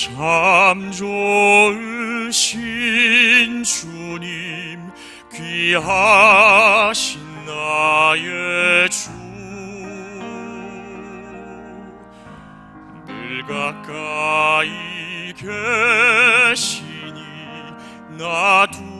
참 좋으신 주님 귀하신 나의 주. 늘 가까이 계시니 나두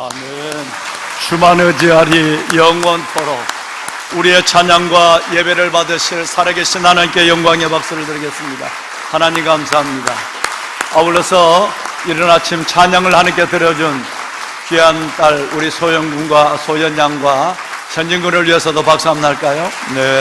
아멘. 주만 의지하리 영원토록 우리의 찬양과 예배를 받으실 살아계신 하나님께 영광의 박수를 드리겠습니다. 하나님 감사합니다. 아울러서 이른 아침 찬양을 하나님께 드려준 귀한 딸 우리 소영군과 소연양과 현진군을 위해서도 박수 한번 할까요? 네.